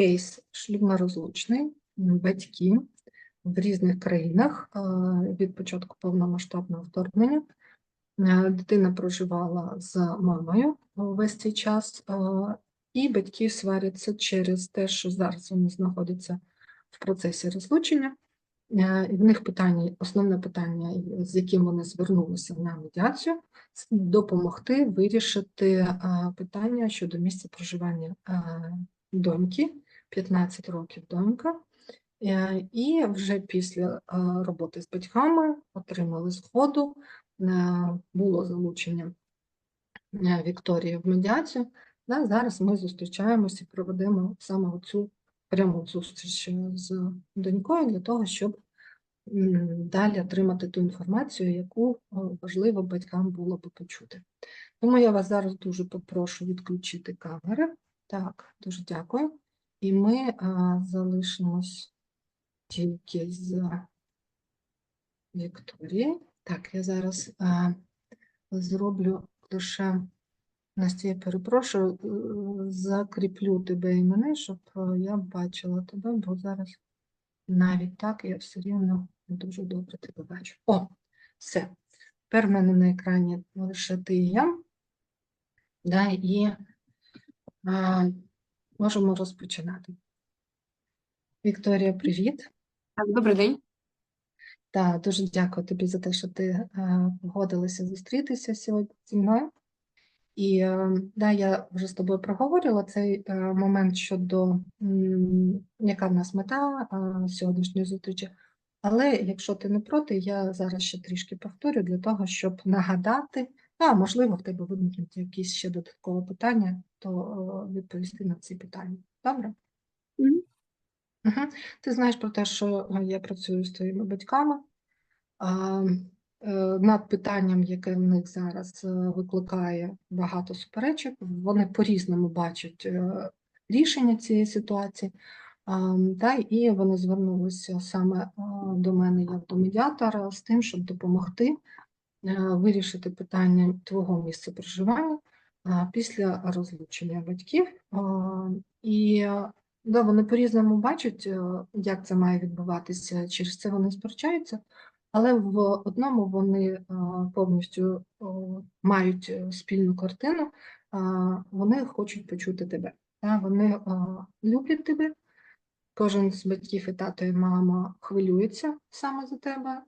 кейс шлюбно-розлучний, батьки в різних країнах від початку повномасштабного вторгнення. Е, Дитина проживала з мамою весь цей час, і батьки сваряться через те, що зараз вони знаходяться в процесі розлучення. І в них питання, основне питання, з яким вони звернулися на медіацію, допомогти вирішити е, питання щодо місця проживання е, доньки, 15 років донька. Е, І вже після е, роботи з батьками отримали згоду, е, було залучення Вікторії в медіацію. Зараз ми зустрічаємося і проведемо саме цю пряму зустріч з донькою для того, щоб далі отримати ту інформацію, яку важливо батькам було би почути. Тому я вас зараз дуже попрошу відключити камери. Так, дуже дякую. І ми а, залишимось тільки з Вікторією. Так, я зараз а, зроблю лише Настя, я перепрошую, е, закріплю тебе і мене, щоб е, я бачила тебе, бо зараз навіть так я все рівно дуже добре тебе бачу. О, все. Тепер в мене на екрані лише ти і я. Да, і а, можемо розпочинати. Вікторія, привіт. Добрий день. Так, дуже дякую тобі за те, що ти е, погодилася зустрітися сьогодні зі мною. І е, да, я вже з тобою проговорила цей е, момент щодо яка в нас мета сьогоднішньої зустрічі. Але якщо ти не проти, я зараз ще трішки повторю для того, щоб нагадати, а можливо, в тебе виникнуть якісь ще додаткові питання, то е, відповісти на ці питання. Добре? Угу. Ти знаєш про те, що е, я працюю з твоїми батьками. А, е, над питанням, яке в них зараз викликає багато суперечок, вони по-різному бачать рішення цієї ситуації. Та, і вони звернулися саме до мене як до медіатора з тим, щоб допомогти вирішити питання твого місця проживання після розлучення батьків. І да, вони по-різному бачать, е, як це має відбуватися, через це вони сперечаються. Але в одному вони повністю мають спільну картину, вони хочуть почути тебе. Вони люблять тебе, кожен з батьків і тато, і мама хвилюється саме за тебе,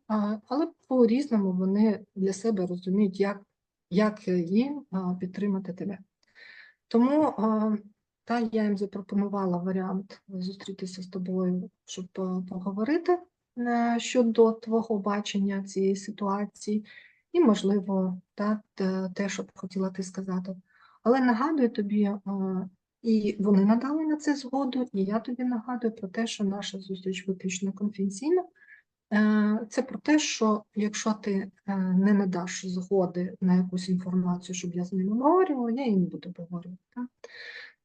але по-різному вони для себе розуміють, як, як їм підтримати тебе. Тому та, я їм запропонувала варіант зустрітися з тобою, щоб поговорити е, щодо твого бачення цієї ситуації, і, можливо, та, те, що б хотіла ти сказати. Але нагадую тобі, і вони надали на це згоду, і я тобі нагадую про те, що наша зустріч виключно конфіденційна. Е, Це про те, що якщо ти е, не надаш згоди на якусь інформацію, щоб я з ними обговорювала, я її не буду обговорювати. так.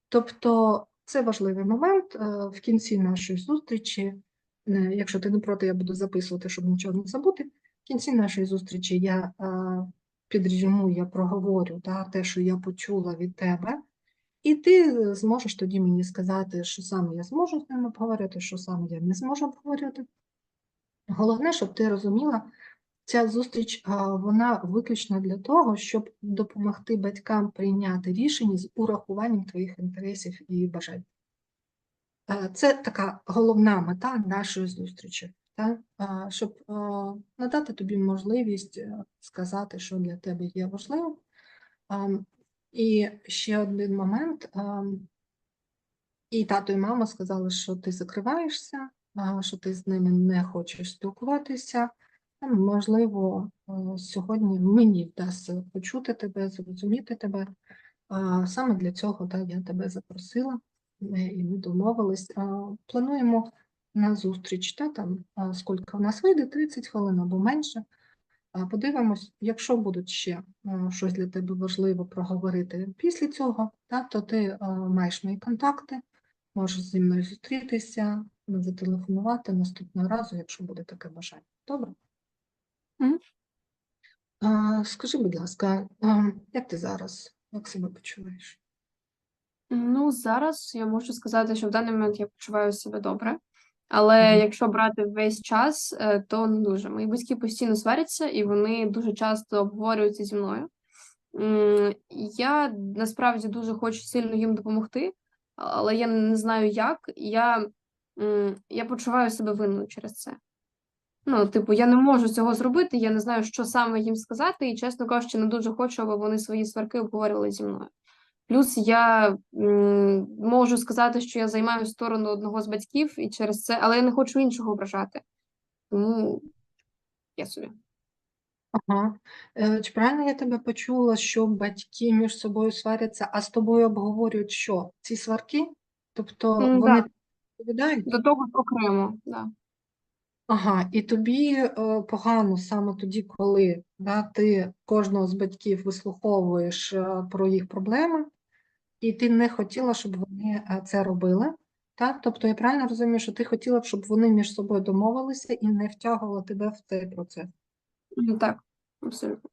Тобто це важливий момент е, в кінці нашої зустрічі. Якщо ти не проти, я буду записувати, щоб нічого не забути. В кінці нашої зустрічі я е, я проговорю та, те, що я почула від тебе, і ти зможеш тоді мені сказати, що саме я зможу з ними обговорити, що саме я не зможу обговорювати. Головне, щоб ти розуміла, ця зустріч вона виключно для того, щоб допомогти батькам прийняти рішення з урахуванням твоїх інтересів і бажань. Це така головна мета нашої зустрічі, та? Щоб надати тобі можливість е, сказати, що для тебе є важливим. І ще один момент. І тато, і мама сказали, що ти закриваєшся, що ти з ними не хочеш спілкуватися. Можливо, е, сьогодні мені вдасться почути тебе, зрозуміти тебе. Саме для цього та, я тебе запросила і ми домовились. Плануємо на зустріч, та, там, скільки в нас вийде, 30 хвилин або менше. Подивимось, якщо будуть ще е, щось для тебе важливо проговорити після цього, та, то ти е, маєш мої контакти, можеш зі мною зустрітися, зателефонувати наступного разу, якщо буде таке бажання. Добре? Мгм. А, Скажи, будь ласка, а, як ти зараз? Як себе почуваєш? Ну, зараз я можу сказати, що в даний момент я почуваю себе добре. Але Мгм. якщо брати весь час, е, то не дуже. Мої батьки постійно сваряться, і вони дуже часто обговорюються зі мною. Я насправді дуже хочу сильно їм допомогти, але я не знаю як. Я, я почуваю себе винною через це. Ну, типу, я не можу цього зробити, я не знаю, що саме їм сказати, і, чесно кажучи, не дуже хочу, аби вони свої сварки обговорювали зі мною. Плюс я м, можу сказати, що я займаю сторону одного з батьків, і через це, але я не хочу іншого ображати. Тому я собі. Ага. Е, Чи правильно я тебе почула, що батьки між собою сваряться, а з тобою обговорюють що? Ці сварки? Тобто вони да, відповідають? до того ж окремо, да. Ага, і тобі е, погано саме тоді, коли да, ти кожного з батьків вислуховуєш е, про їх проблеми, і ти не хотіла, щоб вони е, це робили. Так? Тобто я правильно розумію, що ти хотіла б, щоб вони між собою домовилися і не втягували тебе в цей процес. М, Так, абсолютно.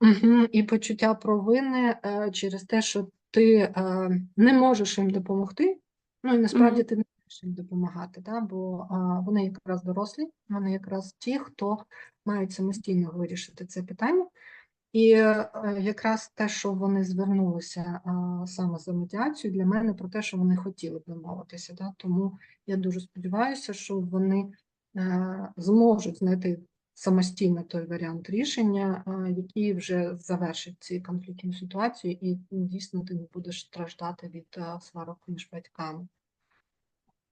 Угу. І почуття провини е, через те, що ти е, не можеш їм допомогти. Ну і насправді Мгм. ти не можеш допомагати, да? бо а, вони якраз дорослі, вони якраз ті, хто мають самостійно вирішити це питання. І е, якраз те, що вони звернулися а, саме за медіацією, для мене про те, що вони хотіли б домовитися. Да? Тому я дуже сподіваюся, що вони е, зможуть знайти самостійно той варіант рішення, а, який вже завершить ці конфліктні ситуації, і ну, дійсно ти не будеш страждати від а, сварок між батьками.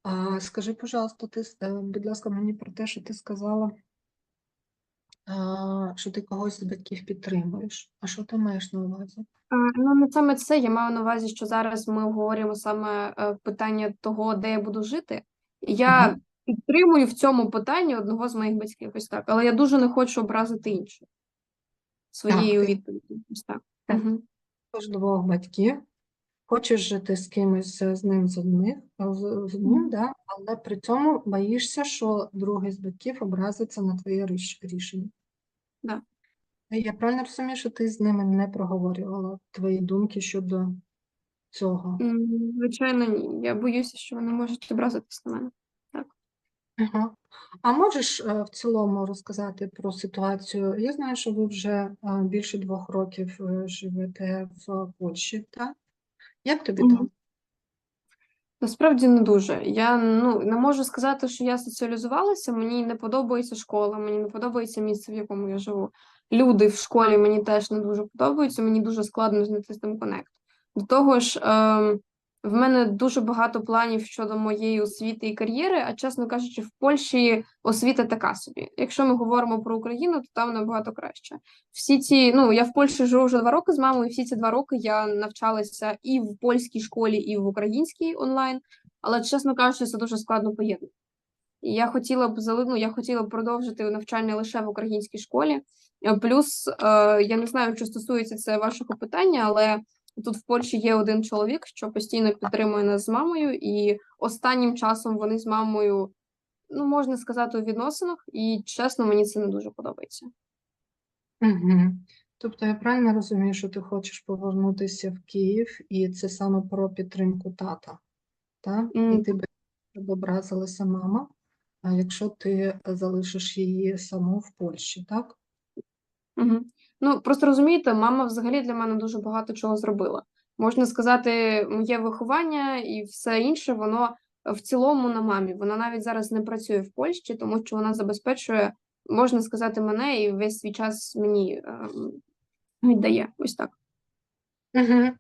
А, скажи, пожалуйста, ти, е, будь ласка, мені про те, що ти сказала, а, що ти когось з батьків підтримуєш. А що ти маєш на увазі? Ну, не саме це. Я маю на увазі, що зараз ми обговорюємо саме е, питання того, де я буду жити. Я Мгм. підтримую в цьому питанні одного з моїх батьків, ось так. Але я дуже не хочу образити інших своєю відповіддю. Ось так. Так. Угу. Також двох батьків. Хочеш жити з кимось е, з ним з одних, з, з одним, да, але при цьому боїшся, що другий з батьків образиться на твоє ріш- рішення. Да. Я правильно розумію, що ти з ними не проговорювала твої думки щодо цього? Звичайно, ні. Я боюся, що вони можуть образитись на мене. Ага. А можеш е, в цілому розказати про ситуацію? Я знаю, що ви вже е, більше двох років е, живете в Польщі, так? Як тобі Мгм. там? Насправді не дуже. Я ну не можу сказати, що я соціалізувалася. Мені не подобається школа, мені не подобається місце, в якому я живу. Люди в школі мені теж не дуже подобаються. Мені дуже складно знайти з ним конект. До того ж, ем, в мене дуже багато планів щодо моєї освіти і кар'єри. А чесно кажучи, в Польщі освіта така собі. Якщо ми говоримо про Україну, то там набагато краще. Всі ці, ну я в Польщі живу вже два роки з мамою. Всі ці два роки я навчалася і в польській школі, і в українській онлайн. Але чесно кажучи, це дуже складно поєднати. Я хотіла б ну, я хотіла б продовжити навчання лише в українській школі. Плюс е, я не знаю, чи стосується це вашого питання, але тут в Польщі є один чоловік, що постійно підтримує нас з мамою, і останнім часом вони з мамою, ну можна сказати, у відносинах, і чесно, мені це не дуже подобається. Угу. Тобто я правильно розумію, що ти хочеш повернутися в Київ, і це саме про підтримку тата, так? І ти б образилася мама, а якщо ти залишиш її саму в Польщі, так? Угу. Ну, просто розумієте, мама взагалі для мене дуже багато чого зробила. Можна сказати, моє виховання і все інше, воно в цілому на мамі. Вона навіть зараз не працює в Польщі, тому що вона забезпечує, можна сказати, мене і весь свій час мені ем, віддає. Ось так. Угу.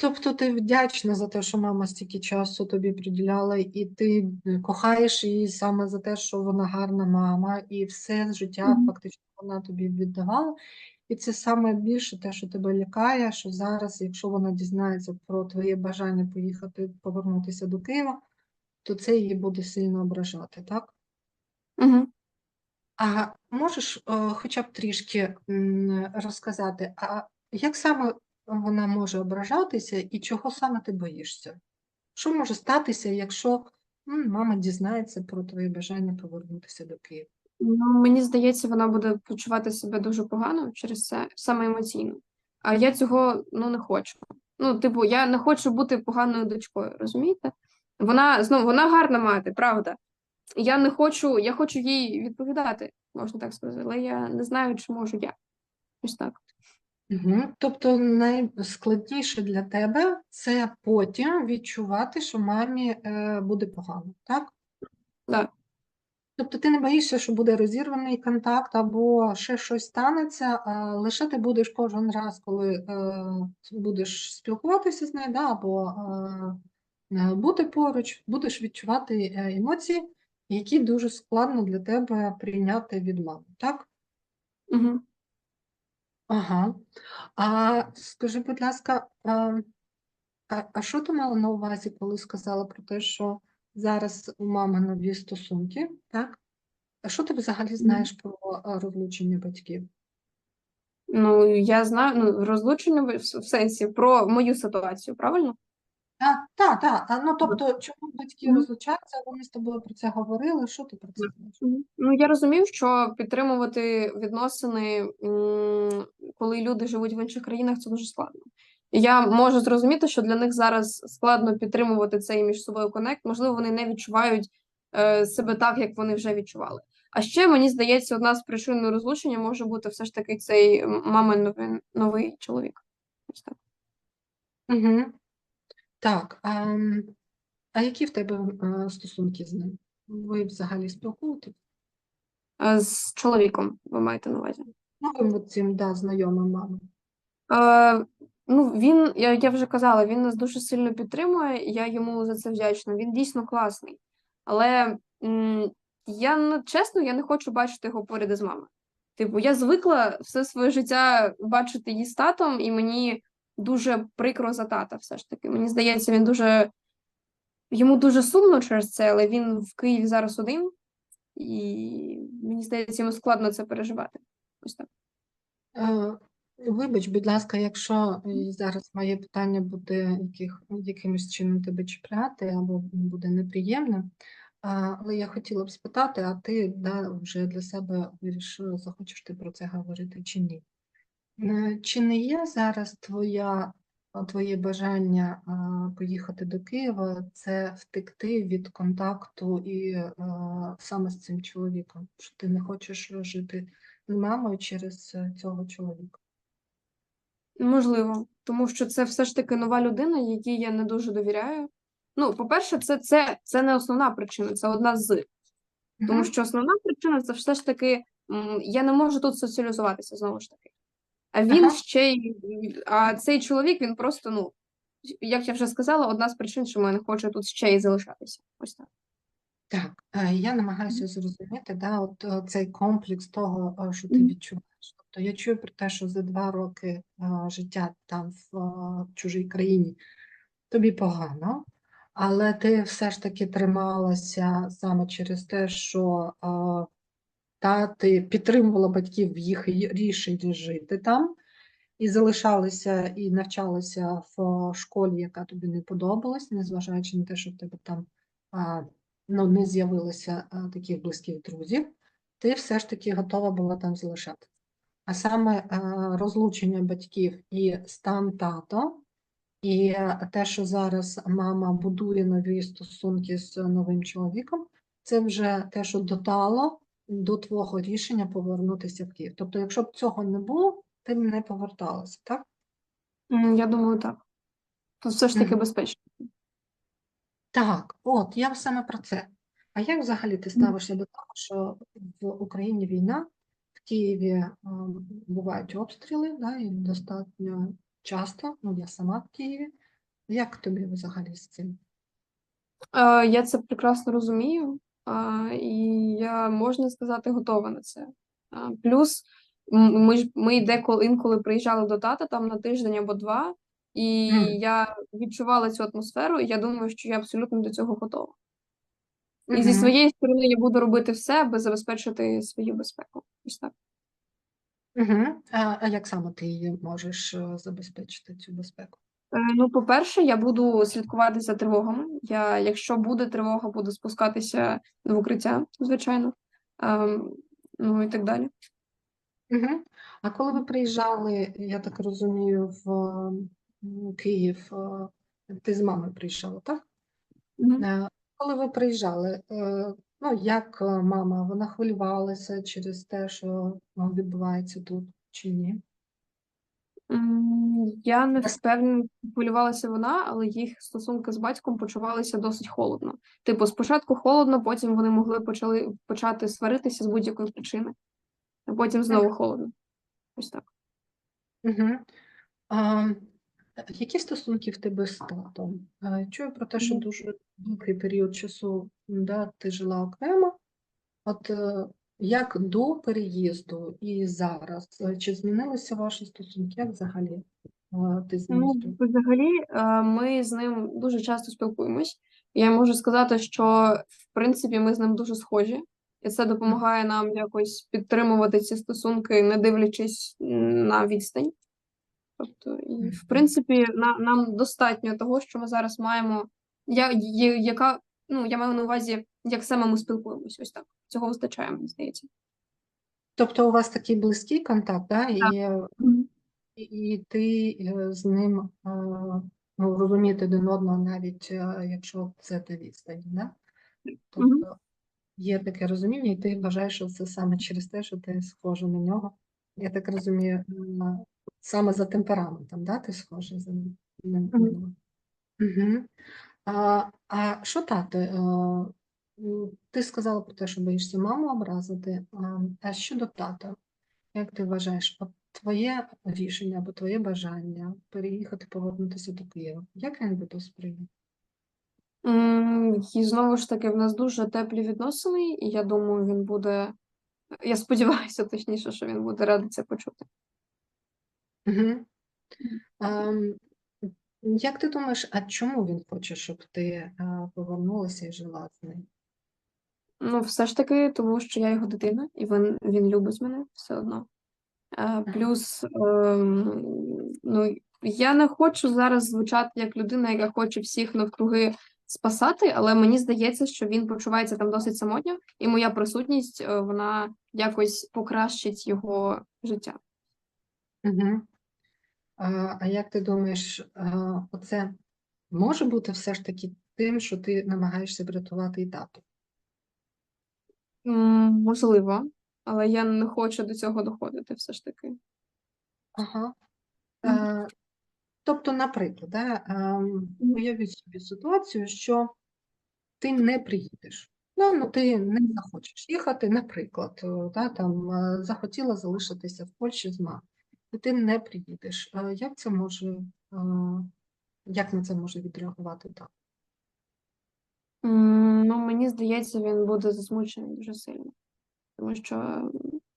Тобто ти вдячна за те, що мама стільки часу тобі приділяла, і ти кохаєш її саме за те, що вона гарна мама, і все життя Мгм. фактично вона тобі віддавала. І це саме більше те, що тебе лякає, що зараз, якщо вона дізнається про твоє бажання поїхати, повернутися до Києва, то це її буде сильно ображати, так? Угу. А можеш е, хоча б трішки м, розказати, а як саме вона може ображатися і чого саме ти боїшся? Що може статися, якщо м, мама дізнається про твоє бажання повернутися до Києва? Ну, мені здається, вона буде почувати себе дуже погано через це, саме емоційно. А я цього ну не хочу. Ну, типу, я не хочу бути поганою дочкою, розумієте? Вона знову вона гарна мати, правда. Я не хочу, я хочу їй відповідати, можна так сказати, але я не знаю, чи можу я. Ось так. Угу. Тобто найскладніше для тебе це потім відчувати, що мамі е, буде погано, так? Так. Тобто ти не боїшся, що буде розірваний контакт або ще щось станеться, а лише ти будеш кожен раз, коли е, будеш спілкуватися з нею, да, або е, е, бути поруч, будеш відчувати е, емоції, які дуже складно для тебе прийняти від мами, так? Угу. Ага. А скажи, будь ласка, а, а, а що ти мала на увазі, коли сказала про те, що зараз у мами нові стосунки, так? А що ти взагалі знаєш про розлучення батьків? Ну, я знаю, ну, розлучення в, в сенсі про мою ситуацію, правильно? Так, так, так. Ну, тобто, чому батьки розлучаються, вони з тобою про це говорили, що ти про це знаєш? Ну, я розумів, що підтримувати відносини, коли люди живуть в інших країнах, це дуже складно. Я можу зрозуміти, що для них зараз складно підтримувати цей між собою конект. Можливо, вони не відчувають е, себе так, як вони вже відчували. А ще мені здається, одна з причин розлучення може бути все ж таки цей мамин новий, новий чоловік. Ось так. Угу. Так, а, а які в тебе е, стосунки з ним? Ви взагалі спілкуєтесь? Е, З чоловіком ви маєте на увазі. Новим от цим, да, знайомим мами. Е, ну, він, я, я вже казала, він нас дуже сильно підтримує, я йому за це вдячна. Він дійсно класний. Але м, я ну, чесно, я не хочу бачити його поряд із мамою. Типу, я звикла все своє життя бачити її з татом, і мені дуже прикро за тата, все ж таки. Мені здається, він дуже йому дуже сумно через це, але він в Києві зараз один, і мені здається, йому складно це переживати. Ось так. Вибач, будь ласка, якщо е, зараз моє питання буде яких, якимось чином тебе чіпляти або буде неприємним, але я хотіла б спитати, а ти да, вже для себе вирішила, захочеш ти про це говорити чи ні? Е, Чи не є зараз твоя, твоє бажання поїхати до Києва, це втекти від контакту і саме з цим чоловіком? Що ти не хочеш жити з мамою через е, цього чоловіка? Можливо, тому що це все ж таки нова людина, якій я не дуже довіряю. Ну, по-перше, це, це, це не основна причина, це одна з. Тому що основна причина це все ж таки я не можу тут соціалізуватися знову ж таки. А він Ага. ще й. А цей чоловік, він просто, ну, як я вже сказала, одна з причин, чому я не хочу тут ще й залишатися. Ось так. Так, е, я намагаюся зрозуміти, да, от е, цей комплекс того, е, що ти відчуваєш. Тобто я чую про те, що за два роки е, життя там в е, чужій країні тобі погано, але ти все ж таки трималася саме через те, що е, та ти підтримувала батьків в їх рішенні жити там, і залишалися і навчалися в школі, яка тобі не подобалась, незважаючи на те, що в тебе там ну, не з'явилося таких близьких друзів, ти все ж таки готова була там залишатися. А саме розлучення батьків і стан тато, і е, те, що зараз мама будує нові стосунки з новим чоловіком, це вже те, що додало до твого рішення повернутися в Київ. Тобто, якщо б цього не було, ти б не поверталася, так? Я думаю, так. Все ж таки Мгм. безпечно. Так, от я саме про це. А як взагалі ти ставишся до того, що в Україні війна, Києві ем, бувають обстріли, да, і достатньо часто, ну я сама в Києві. Як тобі взагалі з цим? Е, Я це прекрасно розумію, і я, можна сказати, готова на це. Плюс ми ж ми деколи інколи приїжджали до тата там на тиждень або два, і Мгм. я відчувала цю атмосферу, і я думаю, що я абсолютно до цього готова. І зі Мгм. своєї сторони я буду робити все, аби забезпечити свою безпеку. Ось так. Мгм. А, а як саме ти її можеш е, забезпечити цю безпеку? Е, Ну, по-перше, я буду слідкувати за тривогами. Я, якщо буде тривога, буду спускатися в укриття, звичайно. Ем, Ну і так далі. Мгм. А коли ви приїжджали, я так розумію, в м, Київ, е, ти з мамою приїжджала, так? Мгм. Е, Коли ви приїжджали, е, ну як е, мама, вона хвилювалася через те, що відбувається тут чи ні? Я не впевнена, хвилювалася вона, але їх стосунки з батьком почувалися досить холодно. Типу, спочатку холодно, потім вони могли почали почати сваритися з будь-якої причини, а потім знову холодно. Ось так. Угу. А, які стосунки в тебе з татом? Чую про те, що дуже довгий період часу да, ти жила окремо. От е, як до переїзду і зараз, е, чи змінилися ваші стосунки Як взагалі? е, Ти з ним Ну, взагалі, ми з ним дуже часто спілкуємось. Я можу сказати, що в принципі ми з ним дуже схожі, і це допомагає нам якось підтримувати ці стосунки, не дивлячись на відстань. Тобто, і в принципі, на, нам достатньо того, що ми зараз маємо. Я, є- яка, ну, я маю на увазі, як саме ми спілкуємось, ось так. Цього вистачає, мені здається. Тобто у вас такий близький контакт, да? І, і, і ти е, з ним е, ну, розумієте один одного, навіть е, якщо це та відстань, да? Тобто є таке розуміння, і ти вважаєш, що це саме через те, що ти схожа на нього. Я так розумію, саме за темпераментом, да? Ти схожа за ним. Мгм. Угу. А, а що тато? е, Ти сказала про те, що боїшся маму образити. А, щодо тата, як ти вважаєш, твоє рішення або твоє бажання переїхати, повернутися до Києва, як він буде сприйняти? М, І знову ж таки, в нас дуже теплі відносини, і я думаю, він буде. Я сподіваюся, точніше, що він буде радий це почути. Угу. Як ти думаєш, а чому він хоче, щоб ти е, повернулася і жила з ним? Ну, все ж таки, тому що я його дитина, і він, він любить мене все одно. Е, Плюс, ем, ну, я не хочу зараз звучати як людина, яка хоче всіх навкруги спасати, але мені здається, що він почувається там досить самотньо, і моя присутність, е, вона якось покращить його життя. Угу. А, а як ти думаєш, оце може бути все ж таки тим, що ти намагаєшся врятувати і тату? Можливо, але я не хочу до цього доходити все ж таки. Ага. Мгм. Е, тобто, наприклад, да, уявіть собі ситуацію, що ти не приїдеш. Ну, ну, ти не захочеш їхати, наприклад, е, да, там, е, захотіла залишитися в Польщі з мамою, і ти не приїдеш. Е, Як це може, е, як на це може відреагувати? М, Ну, мені здається, він буде засмучений дуже сильно. Тому що,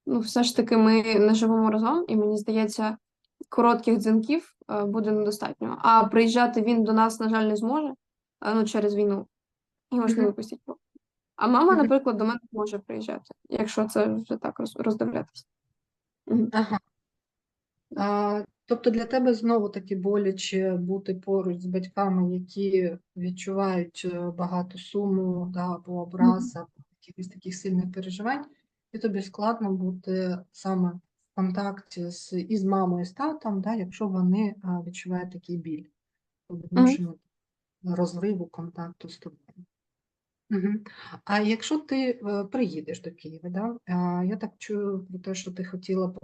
ну, все ж таки, ми не живемо разом, і мені здається, коротких дзвінків е, буде недостатньо. А приїжджати він до нас, на жаль, не зможе, ну, через війну. Його ж не випустять. А мама, наприклад, до мене може приїжджати, якщо це вже так роздивлятися. Ага. Тобто для тебе знову таки боляче бути поруч з батьками, які відчувають е, багато суму, да, або образ, або якихось таких сильних переживань, і тобі складно бути саме в контакті з, і з мамою, з татом, да, якщо вони відчувають такий біль по відношенню розриву контакту з тобою. Угу. А якщо ти е, приїдеш до Києва, да? я так чую про те, що ти хотіла б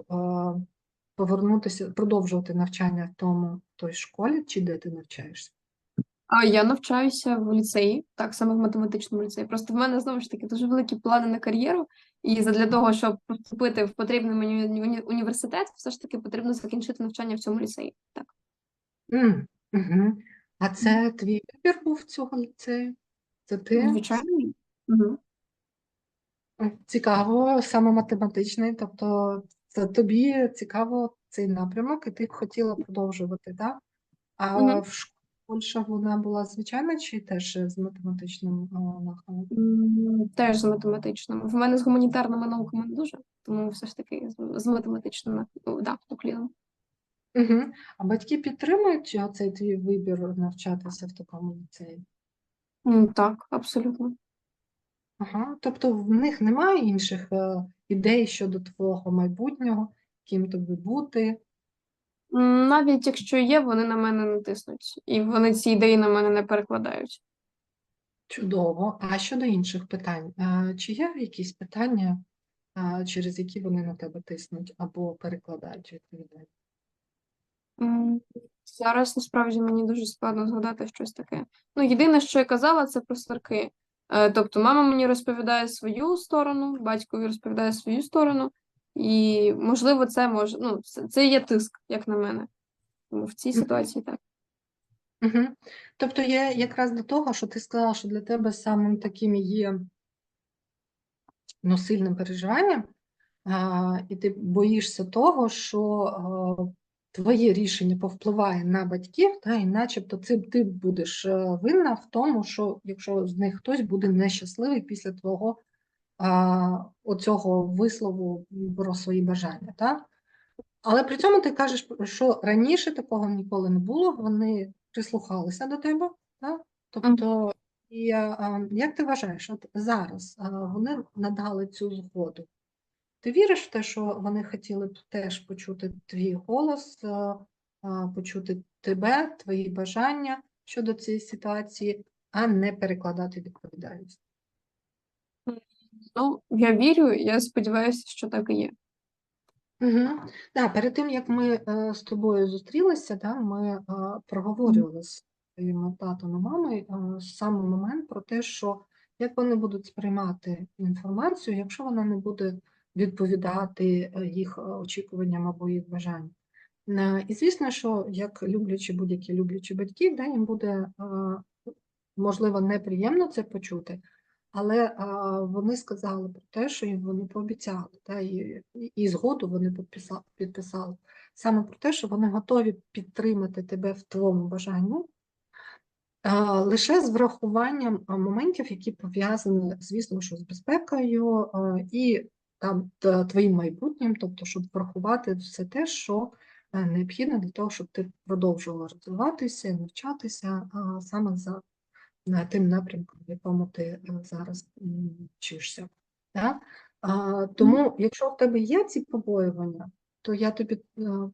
повернутися, продовжувати навчання в тому в той школі, чи де ти навчаєшся? А я навчаюся в ліцеї, так саме в математичному ліцеї. Просто в мене знову ж таки дуже великі плани на кар'єру, і задля того, щоб поступити в потрібний мені уні- університет, все ж таки потрібно закінчити навчання в цьому ліцеї. Так. М, Угу. А це твій вибір був цього ліцею? Це ти? Звичайно. Угу. Цікаво, саме математичний, тобто це тобі цікаво цей напрямок, і ти б хотіла продовжувати, так? А Мгм. в школі Польща вона була звичайна чи теж з математичним а, нахилом? Теж з математичним. В мене з гуманітарними науками не дуже, тому все ж таки з, математичним да, укліном. Угу. А батьки підтримують цей твій вибір навчатися в такому ліцеї? Так, абсолютно. Ага. Тобто в них немає інших е, ідей щодо твого майбутнього, ким тобі бути? Навіть якщо є, вони на мене не тиснуть, і вони ці ідеї на мене не перекладають. Чудово. А щодо інших питань, чи є якісь питання, через які вони на тебе тиснуть або перекладають відповідальність? Зараз насправді мені дуже складно згадати щось таке. Ну, єдине, що я казала, це про сварки. Е, Тобто, мама мені розповідає свою сторону, батькові розповідає свою сторону, і можливо, це може, ну, це, є тиск, як на мене. Тому в цій ситуації так. Угу. Тобто є якраз до того, що ти сказала, що для тебе самим таким є ну, сильним переживанням, а, і ти боїшся того, що твоє рішення повпливає на батьків, та, і начебто це ти будеш е, винна в тому, що якщо з них хтось буде нещасливий після твого а, оцього вислову про свої бажання. Та? Але при цьому ти кажеш, що раніше такого ніколи не було, вони прислухалися до тебе, так? Тобто, і, а, як ти вважаєш, от зараз а, вони надали цю згоду? Ти віриш в те, що вони хотіли б теж почути твій голос, а, почути тебе, твої бажання щодо цієї ситуації, а не перекладати відповідальність? Ну, я вірю, я сподіваюся, що так і є. Угу. Да, перед тим, як ми е, з тобою зустрілися, да, ми е, проговорювали з своїми татом і мамою е, саме момент про те, що як вони будуть сприймати інформацію, якщо вона не буде відповідати е, їх е, очікуванням або їх бажанням. Е, І звісно, що як люблячі будь-які люблячі батьки, да, їм буде можливо неприємно це почути, але вони сказали про те, що їм вони пообіцяли, та, і, і- згоду вони підписали, підписали саме про те, що вони готові підтримати тебе в твоєму бажанні, лише з врахуванням моментів, які пов'язані, звісно, що з безпекою і там твоїм майбутнім, тобто, щоб врахувати все те, що е, необхідно для того, щоб ти продовжувала розвиватися, навчатися а, саме за тим напрямком, в якому ти е, зараз вчишся. Да? А, тому, якщо в тебе є ці побоювання, то я тобі, е,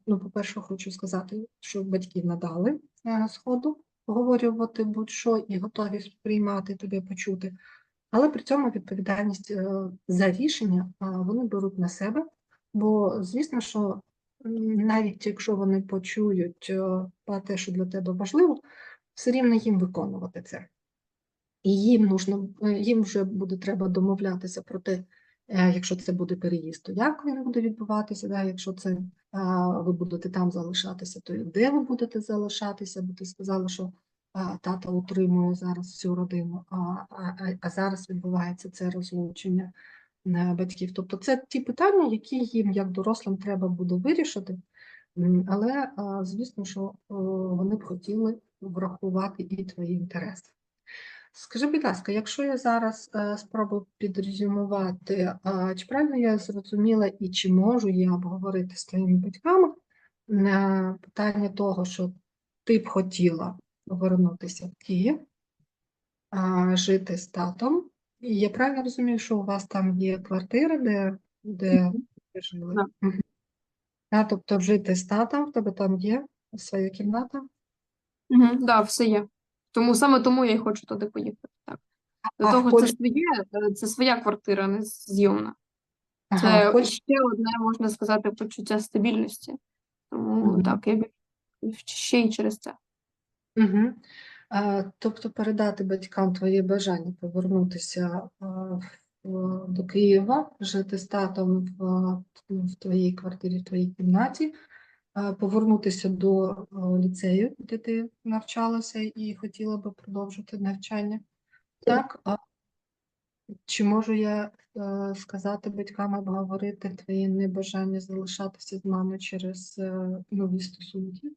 ну, по-перше, хочу сказати, що батьки надали згоду поговорювати будь-що і готові сприймати тебе почути. Але при цьому відповідальність е, за рішення вони беруть на себе, бо звісно, що навіть якщо вони почують е, про те, що для тебе важливо, все рівно їм виконувати це. І їм нужно, е, їм вже буде треба домовлятися про те, е, якщо це буде переїзд, то як він буде відбуватися, да? якщо це ви будете там залишатися, то де ви будете залишатися, бо ти сказала, що тата утримує зараз всю родину, а, а, а- зараз відбувається це розлучення е, батьків. Тобто це ті питання, які їм, як дорослим, треба буде вирішити. Але, звісно, що вони б хотіли врахувати і твої інтереси. Скажи, будь ласка, якщо я зараз е, спробую підрезюмувати, чи правильно я зрозуміла і чи можу я обговорити з твоїми батьками е, питання того, що ти б хотіла повернутися в Київ, жити з татом. І я правильно розумію, що у вас там є квартира, де, де ви жили? Так. Мгм. Да, тобто жити з татом, в тебе там є своя кімната? Угу, да, все є. Тому саме тому я й хочу туди поїхати. Так. До А того, Польщі- це своє, е, це своя квартира, не зйомна. Це в Польщі ще одне, можна сказати, почуття стабільності. Тому Мгм. так, я б- ще й через це. Угу. Тобто передати батькам твоє бажання повернутися до Києва, жити з татом в, в твоїй квартирі, в твоїй кімнаті, повернутися до ліцею, де ти навчалася і хотіла би продовжити навчання. Так, а чи можу я е, сказати батькам або говорити твоє небажання залишатися з мамою через е, нові стосунки?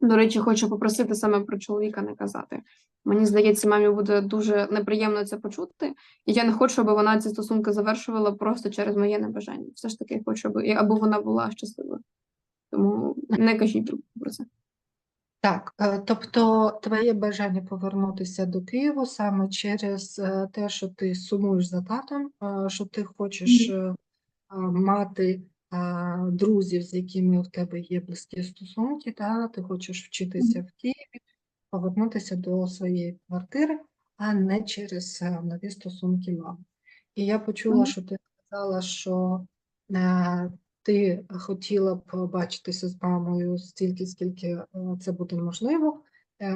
До речі, хочу попросити саме про чоловіка не казати. Мені здається, мамі буде дуже неприємно це почути, і я не хочу, аби вона ці стосунки завершувала просто через моє небажання. Все ж таки, я хочу, аби, аби вона була щаслива. Тому не кажіть про це. Так, е, тобто твоє бажання повернутися до Києва саме через е, те, що ти сумуєш за татом, е, що ти хочеш е, е, мати друзів, з якими у тебе є близькі стосунки, та ти хочеш вчитися в Києві, повернутися до своєї квартири, а не через е, нові стосунки мами. І я почула, що ти сказала, що е, ти хотіла б бачитися з мамою стільки, скільки е, це буде можливо,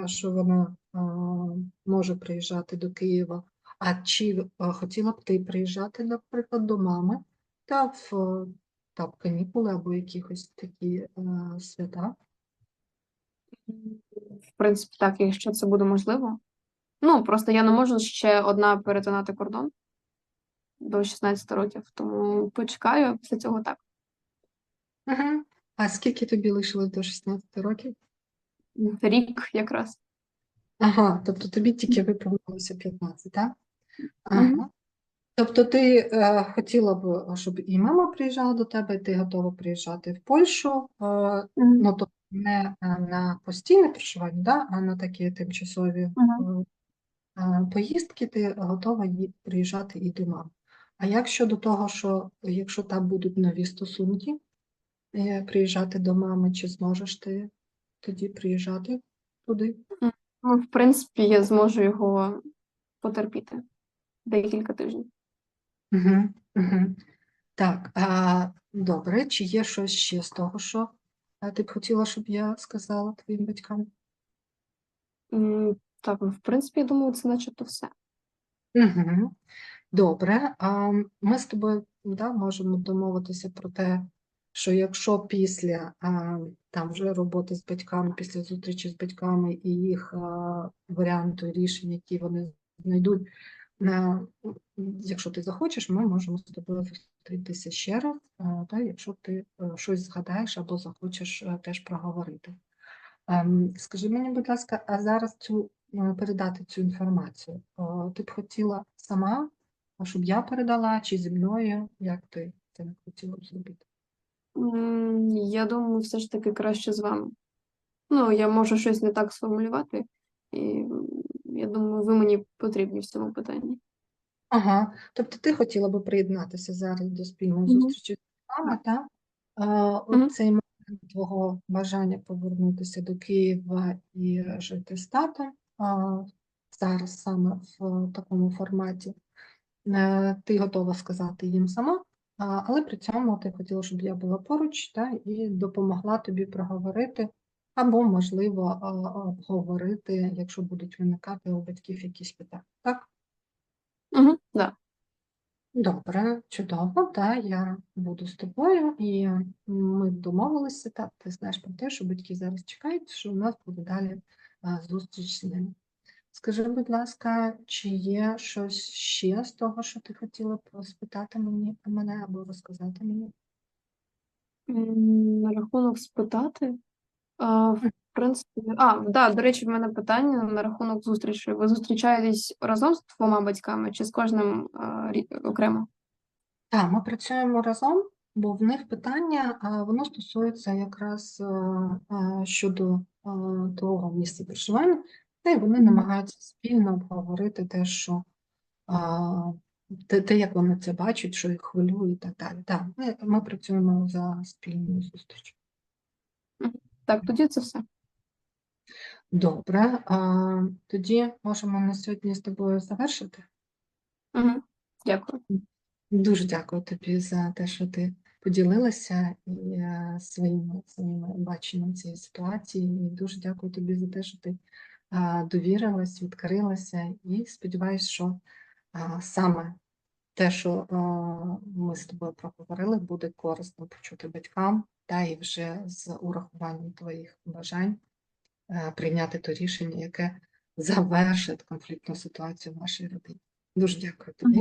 що вона може приїжджати до Києва. А чи хотіла б ти приїжджати, наприклад, до мами та в е, та канікули або якихось такі е, свята? В принципі, так, якщо це буде можливо. Ну, просто я не можу ще одна перетинати кордон до 16 років, тому почекаю, після цього так. Угу. А скільки тобі лишилось до 16 років? Рік якраз. Ага, тобто тобі тільки виповнилося 15, так? Ага. Тобто ти е, хотіла б, щоб і мама приїжджала до тебе, і ти готова приїжджати в Польщу, е, ну тобто не е, на постійне проживання, да, а на такі тимчасові е, е, поїздки, ти готова ї- приїжджати і до мами. А як щодо того, що якщо там будуть нові стосунки, е, приїжджати до мами, чи зможеш ти тоді приїжджати туди? Ну, в принципі, я зможу його потерпіти декілька тижнів. Угу, угу. Так, а, добре, чи є щось ще з того, що а, ти б хотіла, щоб я сказала твоїм батькам? М, Так, ну, в принципі, я думаю, це начебто все. Угу. Добре, а ми з тобою да, можемо домовитися про те, що якщо після а, там вже роботи з батьками, після зустрічі з батьками і їх а, варіанту рішень, які вони знайдуть, якщо ти захочеш, ми можемо з тобою зустрітися ще раз, та, якщо ти е, щось згадаєш або захочеш е, теж проговорити. Ем, Скажи мені, будь ласка, а зараз цю е, передати цю інформацію? Ти б хотіла сама, щоб я передала, чи зі мною? Як ти це хотіла б зробити? Я думаю, все ж таки краще з вами. Ну, я можу щось не так сформулювати, і я думаю, ви мені потрібні в цьому питанні. Ага, тобто ти хотіла би приєднатися зараз до спільної зустрічі з нами, так? Мгм. Оцей момент твого бажання повернутися до Києва і жити з татом зараз саме в такому форматі. Е, Ти готова сказати їм сама, але при цьому ти хотіла, щоб я була поруч та, і допомогла тобі проговорити, або, можливо, обговорити, якщо будуть виникати у батьків якісь питання. Так? Угу, да. Добре, чудово, та я буду з тобою, і ми домовилися, так, ти знаєш про те, що батьки зараз чекають, що у нас буде далі зустріч з ними. Скажи, будь ласка, чи є щось ще з того, що ти хотіла б спитати мені мене або розказати мені? На рахунок спитати. В принципі, а, да, до речі, в мене питання на рахунок зустрічі. Ви зустрічаєтесь разом з двома батьками чи з кожним окремо? Так, ми працюємо разом, бо в них питання, а, воно стосується якраз а, а, щодо а, того місця проживання, та й вони намагаються спільно обговорити те, що те, те, як вони це бачать, що їх хвилює і так далі. Так, ми, ми працюємо за спільною зустрічю. Так, тоді це все. Добре, а, тоді можемо на сьогодні з тобою завершити. Угу. Дякую. Дуже дякую тобі за те, що ти поділилася і е, своїм, своїм баченням цієї ситуації. І дуже дякую тобі за те, що ти довірилась, відкрилася, і сподіваюся, що саме те, що е, ми з тобою проговорили, буде корисно почути батькам, та і вже з урахуванням твоїх бажань е, прийняти то рішення, яке завершить конфліктну ситуацію в вашій родині. Дуже дякую тобі.